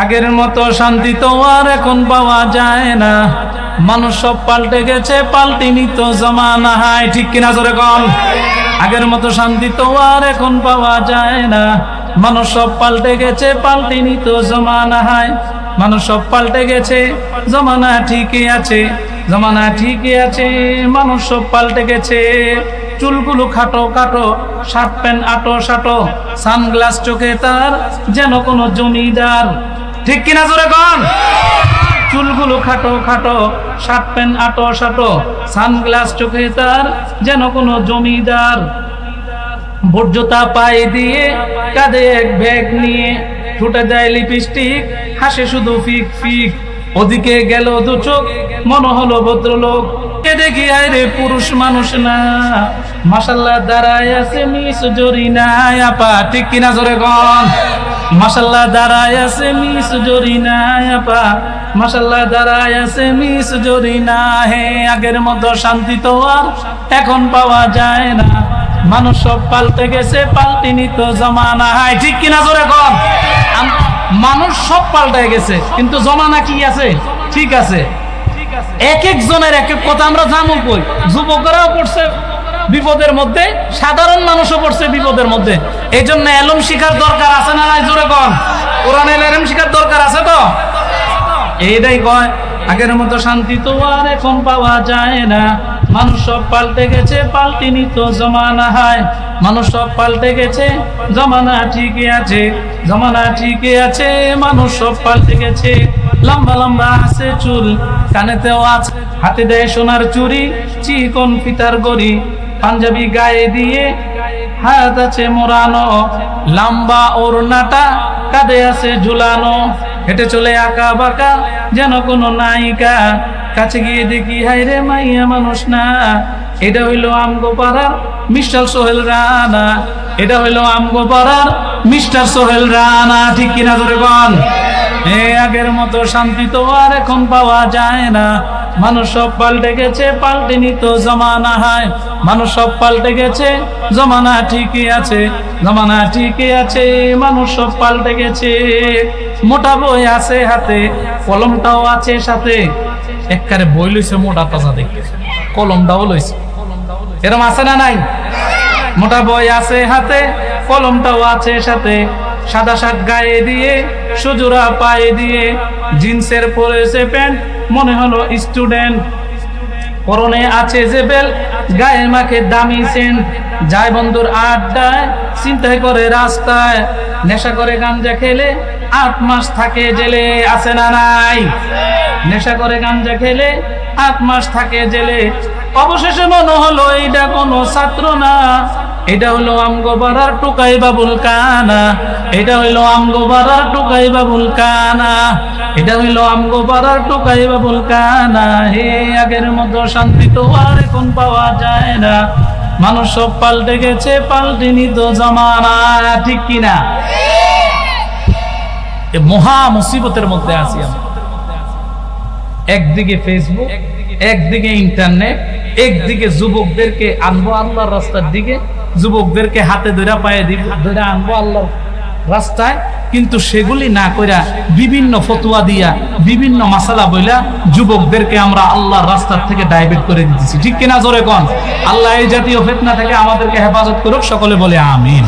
আগের মতো শান্তি তো আর এখন পাওয়া যায় না। মানুষ সব পাল্টে গেছে পাল্টিনি তো জমানা হায়, ঠিক কিনা জোরে কম আগের মতো শান্তি তো আর এখন পাওয়া যায় না। মানুষ সব পাল্টে গেছে পাল্টিনি তো জমানা হায়। মানুষ সব পাল্টে গেছে, জমানা ঠিকই আছে, জমানা ঠিকই আছে। মানুষ সব পাল্টে গেছে, চুলগুলো খাটো খাটো, শার্ট প্যান্ট আটো সাটো, সানগ্লাস চোখে তার যেন কোনো জমিদার ঠিক কিনা জোরে কন? চুলগুলো খাটো খাটো, শার্ট প্যান্ট আটো সাটো, সানগ্লাস চোখে তার যেন কোনো জমিদার। বর্জতা পায়ে দিয়ে কাঁধে এক ব্যাগ নিয়ে ছুটে যায় লিপস্টিক, হাসে শুধু ফিক ফিক। ওদিকে গেল দু চোখ, মনে হলো ভদ্রলোক। কে দেখি আয় রে পুরুষ মানুষ না। মাসাল্লাহ দাঁড়ায় আছে মিস জরিনা আপা, ঠিক কিনা জোরে গন মাসাল্লাহ দাঁড়ায় আছে মিস জরিনা, আপা। মাসাল্লাহ দাঁড়ায় আছে মিস জরি না হে, আগের মতো শান্তি তো আর এখন পাওয়া যায় না। মানুষ সব পাল্টে গেছে পাল্টিনি তো জমানা। হাই ঠিক কিনা জোরে কর মানুষ সব পাল্টে গেছে, কিন্তু জমানা কি আছে? ঠিক আছে। এক এক জনের এক এক কথা আমরা জানো কই? যুবকরাও পড়ছে বিপদের মধ্যে, সাধারণ মানুষও পড়ছে বিপদের মধ্যে। এই জন্য এলম শিখার দরকার আছে না নাই? জোরে কন। কোরআন এলম শিখার দরকার আছে তো? এইটাই কয়, আগের মতো শান্তি তো আর এখন পাওয়া যায় না। মানুষ সব পাল্টে গেছে পাল্টিনি তো জমানা হয়। মানুষ সব পাল্টে গেছে, জমানা ঠিকই আছে, জমানা ঠিকই আছে। মানুষ সব পাল্টে গেছে, লম্বা লম্বা আছে চুল, কানেতেও আছে, হাতে দেয় সোনার চুরি চিকন ফিতার গড়ি। পাঞ্জাবি গায়ে দিয়ে হাত আছে মোড়ানো, লম্বা ওড়নাটা কাঁধে আছে ঝুলানো। হেঁটে চলে আঁকা বাঁকা যেন কোনো নায়িকা। কাছে গিয়ে দেখি হাই রে মাইয়া মানুষ না। এটা হইল আমগো পাড়ার মিস্টার সোহেল রানা। এটা হইল আমগো পাড়ার মিস্টার সোহেল রানা। ঠিক কিনা ধরে বল? এ আগের মতো শান্তি তো আর এখন পাওয়া যায় না। মানুষ সব পাল্টে গেছে পাল্টেনি তো জমানা হয়। মানুষ সব পাল্টে গেছে, জমানা ঠিকই আছে, জমানা ঠিকই আছে, মানুষ সব পাল্টে গেছে। মোটা বই আছে হাতে, কলমটাও আছে সাথে। একবারে বই লইছে, মোটা তাজা দেখতে। কলমটাও লইছে। এরম আছে না নাই? মোটা বই আছে হাতে, কলমটাও আছে সাথে। সাদা শার্ট গায়ে দিয়ে, সুজুরা পায়ে দিয়ে, জিন্সের পরেছে প্যান্ট, মনে হলো স্টুডেন্ট। পরনে আছে যে বেল, গায়ে মাখে দামি সেন্ট। যায় বন্ধুর আড্ডায় চিন্তায় করে রাস্তায়। নেশা করে গাঞ্জা খেলে, আট মাস থাকে জেলে, আছে না নাই? নেশা করে গাঞ্জা খেলে, আট মাস থাকে জেলে। অবশেষে মনে হলো এইটা কোনো ছাত্র না। এটা হলো আমগো বাড়ার টুকাই বাবুল কানা। এটা হইল আমগো বাড়ার টুকাই বাবুল কানা। এটা হইল আমগো বাড়ার টুকাই বাবুল কানা। হে আগের মতো শান্তি তো আর এখন পাওয়া যায় না। মানুষ সব পাল্টে গেছে পাল্টেনি তো জমানা। ঠিক কিনা? মহা মুসিবতের মধ্যে আছি আমরা একদিকে ফেসবুক একদিকে ইন্টারনেট একদিকে যুবকদেরকে আনব আল্লাহর রাস্তার দিকে। যুবকদেরকে হাতে ধরে পায়ে দিব ধরে আনব আল্লাহ রাস্তায়। কিন্তু সেগুলি না কইরা বিভিন্ন ফতুয়া দিয়া, বিভিন্ন মাসালা বইলা যুবকদেরকে আমরা আল্লাহর রাস্তার থেকে ডাইভার্ট করে দিতেছি। ঠিক কিনা জোরে কন? আল্লাহ এই জাতীয় ফেতনা থেকে আমাদেরকে হেফাজত করুক, সকলে বলে আমিন।